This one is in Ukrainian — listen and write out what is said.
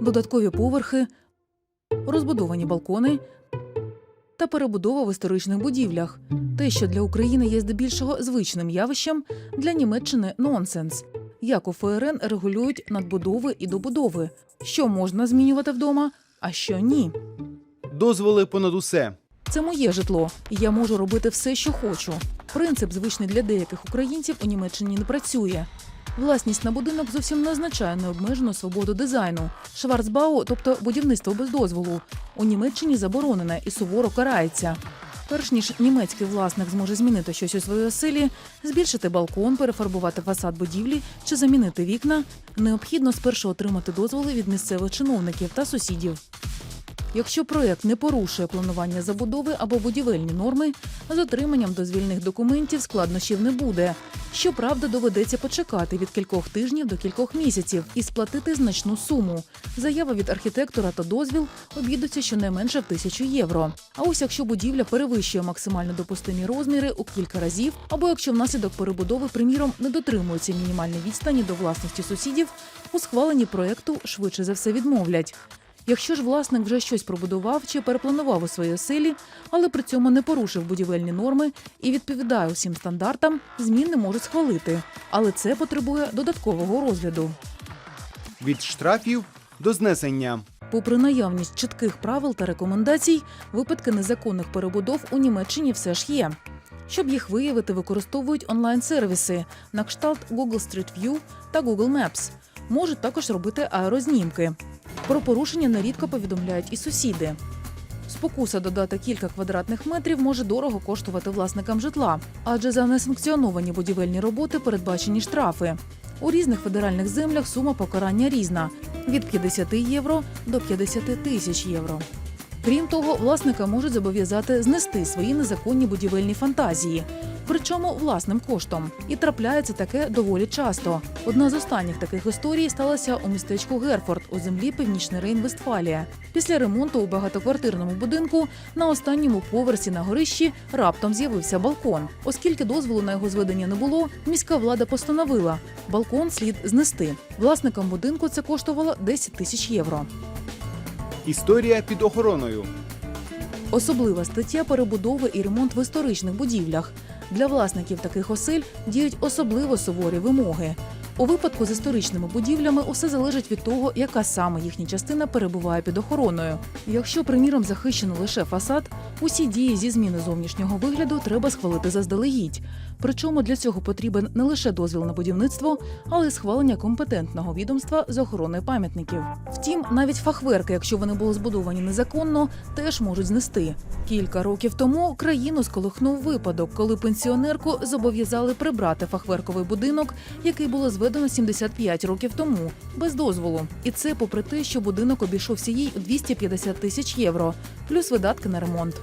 додаткові поверхи, розбудовані балкони та перебудова в історичних будівлях. Те, що для України є здебільшого звичним явищем, для Німеччини нонсенс. Як у ФРН регулюють надбудови і добудови, що можна змінювати вдома, а що ні. Дозволи понад усе. Це моє житло, і я можу робити все, що хочу. Принцип, звичний для деяких українців, у Німеччині не працює. Власність на будинок зовсім не означає необмежену свободу дизайну. Шварцбау, тобто будівництво без дозволу, у Німеччині заборонене і суворо карається. Перш ніж німецький власник зможе змінити щось у своїй оселі, збільшити балкон, перефарбувати фасад будівлі чи замінити вікна, необхідно спершу отримати дозволи від місцевих чиновників та сусідів. Якщо проект не порушує планування забудови або будівельні норми, з отриманням дозвільних документів складнощів не буде. Щоправда, доведеться почекати від кількох тижнів до кількох місяців і сплатити значну суму. Заява від архітектора та дозвіл обійдуться щонайменше в тисячу євро. А ось якщо будівля перевищує максимально допустимі розміри у кілька разів, або якщо внаслідок перебудови, приміром, не дотримуються мінімальні відстані до власності сусідів, у схваленні проекту швидше за все відмовлять. Якщо ж власник вже щось пробудував чи перепланував у своїй оселі, але при цьому не порушив будівельні норми і відповідає усім стандартам, змін не можуть схвалити. Але це потребує додаткового розгляду. Від штрафів до знесення. Попри наявність чітких правил та рекомендацій, випадки незаконних перебудов у Німеччині все ж є. Щоб їх виявити, використовують онлайн-сервіси на кшталт Google Street View та Google Maps. Можуть також робити аерознімки. Про порушення нерідко повідомляють і сусіди. Спокуса додати кілька квадратних метрів може дорого коштувати власникам житла, адже за несанкціоновані будівельні роботи передбачені штрафи. У різних федеральних землях сума покарання різна від 50 євро до 50 тисяч євро. Крім того, власника можуть зобов'язати знести свої незаконні будівельні фантазії, причому власним коштом. І трапляється таке доволі часто. Одна з останніх таких історій сталася у містечку Герфорд у землі Північний Рейн-Вестфалія. Після ремонту у багатоквартирному будинку на останньому поверсі на горищі раптом з'явився балкон. Оскільки дозволу на його зведення не було, міська влада постановила балкон слід знести. Власникам будинку це коштувало 10 тисяч євро. Історія під охороною. Особлива стаття перебудови і ремонт в історичних будівлях. Для власників таких осель діють особливо суворі вимоги. У випадку з історичними будівлями усе залежить від того, яка саме їхня частина перебуває під охороною. Якщо, приміром, захищено лише фасад, усі дії зі зміни зовнішнього вигляду треба схвалити заздалегідь. Причому для цього потрібен не лише дозвіл на будівництво, але й схвалення компетентного відомства з охорони пам'ятників. Втім, навіть фахверки, якщо вони були збудовані незаконно, теж можуть знести. Кілька років тому країну сколихнув випадок, коли пенсіонерку зобов'язали прибрати фахверковий будинок, який було зведено 75 років тому, без дозволу. І це попри те, що будинок обійшовся їй у 250 тисяч євро, плюс видатки на ремонт.